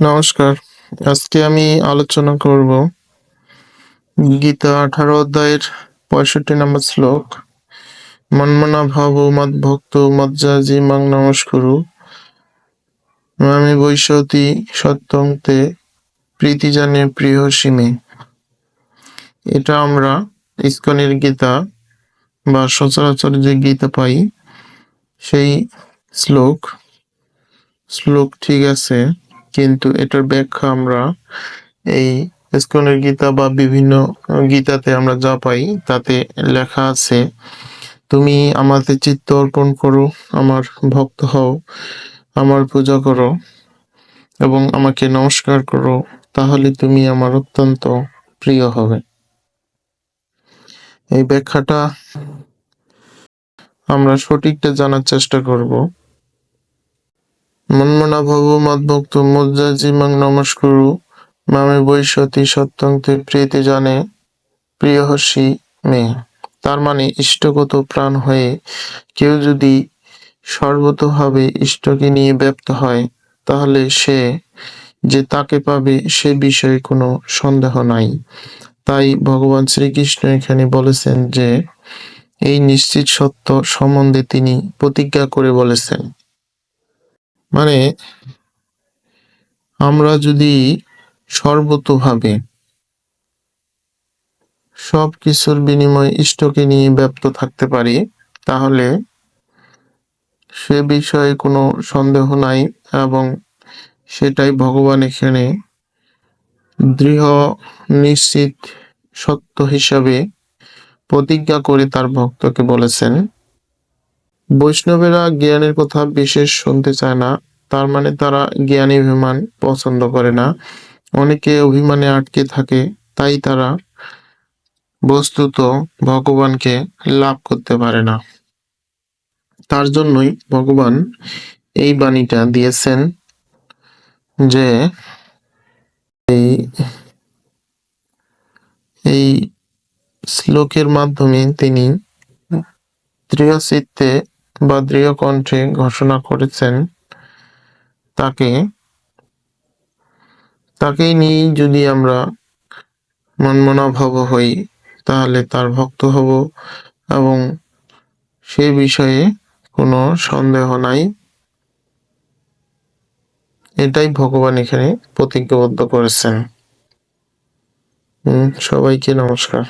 নমস্কার। আজকে আমি আলোচনা করব গীতা আঠারো অধ্যায়ের পঁয়ষট্টি নম্বর শ্লোক। মন্মনা ভাব, মদ ভক্ত মজ্জাজি মাং নমস্কুরু। আমি বৈশতি সত্যং তে প্রীতি জানে প্রিয় সীমে। এটা আমরা ইস্কনের গীতা বা সচরাচর যে গীতা পাই, সেই শ্লোক। শ্লোক ঠিক আছে। কিন্তু এটার ব্যাখ্যা আমরা এই ইস্কনের গীতা বা বিভিন্ন গীতাতে আমরা যা পাই, তাতে লেখা আছে, তুমি আমাতে চিত্ত অর্পণ করো, আমার ভক্ত হও, আমার পূজা করো এবং আমাকে নমস্কার করো, তাহলে তুমি আমার অত্যন্ত প্রিয় হবে। এই ব্যাখ্যাটা আমরা সঠিকটা জানার চেষ্টা করব। মন্মনা ভব মদ্ভক্ত মজ্জাজিমাং নমস্কুরু। মামে বৈশতি সত্যং তে প্রীতি জানে প্রিয়হসি মে। তার মানে ইষ্টগত প্রাণ হয়ে কেউ যদি সর্বতভাবে ইষ্টকে নিয়ে ব্যপ্ত হয়, তাহলে সে যে তাকে পাবে সে বিষয়ে কোনো সন্দেহ নাই। তাই ভগবান শ্রীকৃষ্ণ এখানে বলেছেন যে, এই নিশ্চিত সত্য সম্বন্ধে তিনি প্রতিজ্ঞা করে বলেছেন। মানে আমরা যদি সর্বতভাবে সব কিছুর বিনিময়ে ইষ্টকে নিয়ে ব্যপ্ত থাকতে পারি, তাহলে সে বিষয়ে কোনো সন্দেহ নাই এবং সেটাই ভগবান এখানে দৃঢ়, নিশ্চিত, সত্য হিসাবে প্রতিজ্ঞা করে তার ভক্তকে বলেছেন। বৈষ্ণবেরা জ্ঞানের কথা বিশেষ শুনতে চায় না, তার মানে তারা জ্ঞানী অভিমান পছন্দ করে না। অনেকে অভিমানে আটকে থাকে, তাই তারা বস্তুত ভগবানকে লাভ করতে পারে না। তার জন্যই ভগবান এই বাণীটা দিয়েছেন যে এই এই শ্লোকের মাধ্যমে তিনি দৃঢ় চিত্তে বা দৃঢ় কণ্ঠে ঘোষণা করেছেন, তাকে, তাকেই নিয়েই যদি আমরা মনমনা ভাব হই, তাহলে তার ভক্ত হব এবং সে বিষয়ে কোনো সন্দেহ নাই। এটাই ভগবান এখানে প্রতিজ্ঞাবদ্ধ করেছেন। সবাইকে নমস্কার।